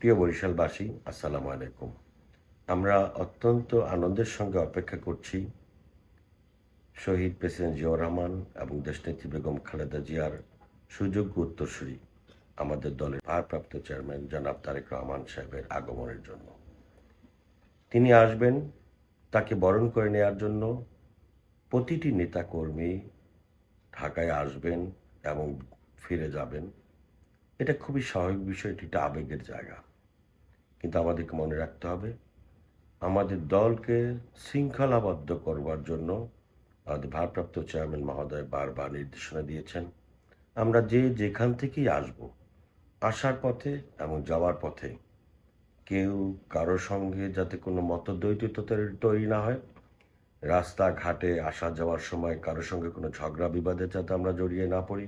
প্রিয় বরিশালবাসী, আসসালামু আলাইকুম। আমরা অত্যন্ত আনন্দের সঙ্গে অপেক্ষা করছি শহীদ প্রেসিডেন্ট জিয়াউর রহমান এবং দেশনেত্রী বেগম খালেদা জিয়ার সুযোগ্য উত্তরসূরি আমাদের দলের ভারপ্রাপ্ত চেয়ারম্যান জনাব তারেক রহমান সাহেবের আগমনের জন্য। তিনি আসবেন তাকে বরণ করে নেওয়ার জন্য। প্রতিটি নেতাকর্মী ঢাকায় আসবেন এবং ফিরে যাবেন। এটা খুবই স্বাভাবিক বিষয় একটা আবেগের জায়গা। কিন্তু আমাদেরকে মনে রাখতে হবে, আমাদের দলকে শৃঙ্খলাবদ্ধ করবার জন্য আমাদের ভারপ্রাপ্ত চেয়ারম্যান মহোদয় বারবার নির্দেশনা দিয়েছেন, আমরা যে যেখান থেকেই আসব, আসার পথে এবং যাওয়ার পথে কেউ কারও সঙ্গে যাতে কোনো মতদ্বৈততা তৈরি না হয়, রাস্তাঘাটে আসা যাওয়ার সময় কারোর সঙ্গে কোনো ঝগড়া বিবাদে যাতে আমরা জড়িয়ে না পড়ি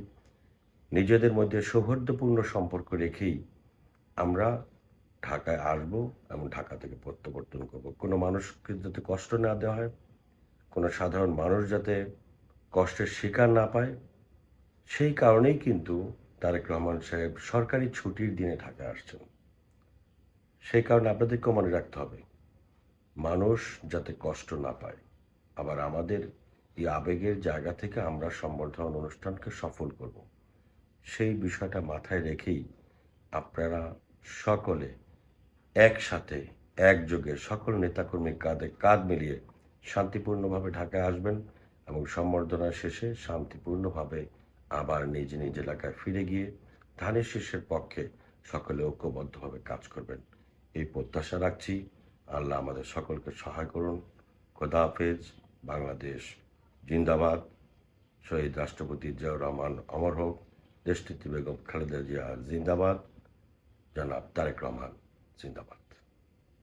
নিজেদের মধ্যে সৌহার্দ্যপূর্ণ সম্পর্ক রেখেই আমরা ঢাকায় আসব এবং ঢাকা থেকে প্রত্যাবর্তন করব। কোনো মানুষকে যাতে কষ্ট না দেওয়া হয়, কোনো সাধারণ মানুষ যাতে কষ্টের শিকার না পায়, সেই কারণেই কিন্তু তারেক রহমান সাহেব সরকারি ছুটির দিনে ঢাকায় আসছেন। সেই কারণে আপনাদেরকেও মনে রাখতে হবে, মানুষ যাতে কষ্ট না পায়, আবার আমাদের এই আবেগের জায়গা থেকে আমরা সম্বর্ধনা অনুষ্ঠানকে সফল করব। সেই বিষয়টা মাথায় রেখেই আপনারা সকলে একসাথে, একযোগে সকল নেতাকর্মী কাঁধে কাঁধ মিলিয়ে শান্তিপূর্ণভাবে ঢাকায় আসবেন এবং সম্বর্ধনা শেষে শান্তিপূর্ণভাবে আবার নিজ নিজ এলাকায় ফিরে গিয়ে ধানের শীর্ষের পক্ষে সকলে ঐক্যবদ্ধভাবে কাজ করবেন। এই প্রত্যাশা রাখছি। আল্লাহ আমাদের সকলকে সহায় করুন। খোদা হাফেজ। বাংলাদেশ জিন্দাবাদ। শহীদ রাষ্ট্রপতি জিয়াউর রহমান অমর হোক। দেশটিতে বেগম খালেদা জিয়া জিন্দাবাদ। জনাব তারেক রহমান জিন্দাবাদ।